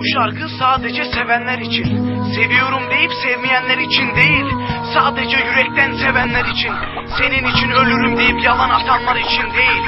Bu şarkı sadece sevenler için. Seviyorum deyip sevmeyenler için değil. Sadece yürekten sevenler için. Senin için ölürüm deyip yalan atanlar için değil.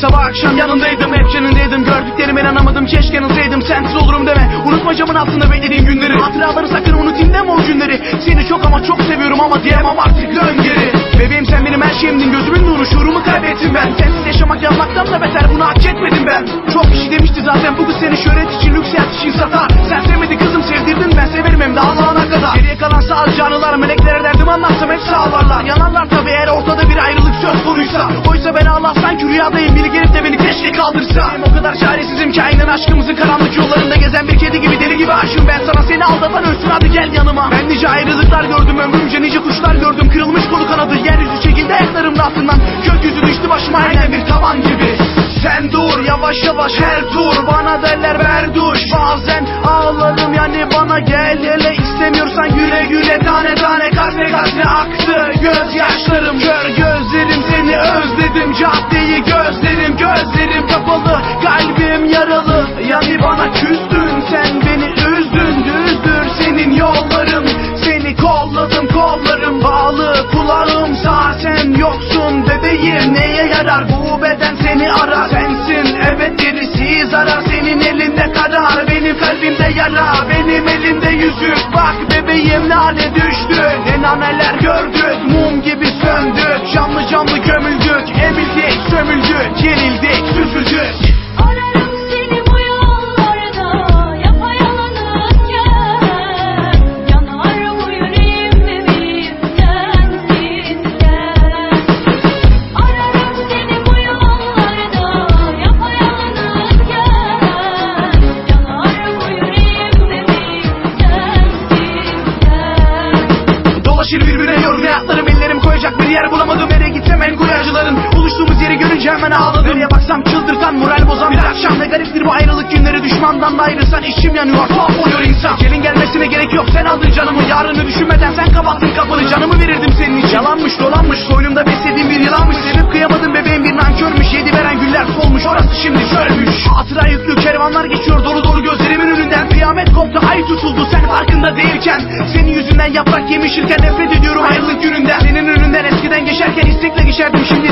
Sabah akşam yanındaydım hep yanındaydım Gördüklerime inanamadım keşke yanılsaydım sensiz olurum deme. Unutma camın altında beklediğim günleri. Hatıraları sakın unutayım deme o günleri. Seni çok ama çok seviyorum ama diyemem artık. Dön geri. Bebeğim sen benim her şeyimdin. Gözümün nuru şuurumu kaybettim ben. Sensiz yaşamak yapmaktan da beter bunu hak etmedim ben. Çok kişi demişti zaten bu kız seni şöhret için lüks için satar kalan sadece anılar meleklere derdim anlatsam hepsi ağlarlar. Yanarlar tabi eğer ortada bir ayrılık söz konuysa. Oysa ben Allah sanki rüyadayım biri gelip de beni keşke kaldırsa o kadar çaresizim ki aynen aşkımızın karanlık yollarında gezen bir kedi gibi deli gibi aşığım Ben sana. Seni aldatan ölsün hadi gel yanıma. Ben nice ayrılıklar gördüm ömrümce nice kuşlar gördüm. Kırılmış kolu kanadı yeryüzü çekildi ayaklarımın altından. Gökyüzü düştü başıma aynen bir tavan gibi yavaş yavaş her tur Bana derler ver duş. Bazen ağlarım yani bana gel. Hele istemiyorsan güle güle Tane tane kalbe kalbe aktı. Gözyaşlarım kör gözlerim seni özledim. Caddeyi gözlerim gözlerim kapalı. Kalbim yaralı yani bana küstün. Sen beni üzdün düzdür senin yolların. Seni kolladım kollarım bağlı. Kulağım sağ sen yoksun bebeğim. Neye yarar bu beden? Seni arar Sensin bebeğim ne hale düştü Ne naneler gördük mum gibi söndük Canlı canlı gömüldük emildik sömüldük Yenildik süzüldük hayatlarım ellerim koyacak bir yer bulamadım. Nereye gitsem en koyu acıların Buluştuğumuz yeri görünce hemen ağladım. Nereye baksam çıldırtan moral bozan bir akşam Ne gariptir bu ayrılık günleri. Düşmandan da ayrılsan içim yanıyor tuhaf oluyor insan. Gelin gelmesine gerek yok sen aldın canımı. Yarını düşünmeden sen kapattın kapını. Canımı verirdim senin için. Yalanmış dolanmış soynumda beslediğim bir yılanmış. Sevip kıyamadım bebeğim bir nankörmüş. Yedi veren güller solmuş orası şimdi çölmüş. Hatıra yüklü kervanlar geçiyor dolu dolu gözlerimin önünden. Kıyamet koptu ay tutuldu farkında değilken Senin yüzünden yaprak yemişirken nefret ediyorum. Ayrılık gününden Senin önünden eskiden geçerken istekle geçerdim. Şimdi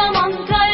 zaman kaybettim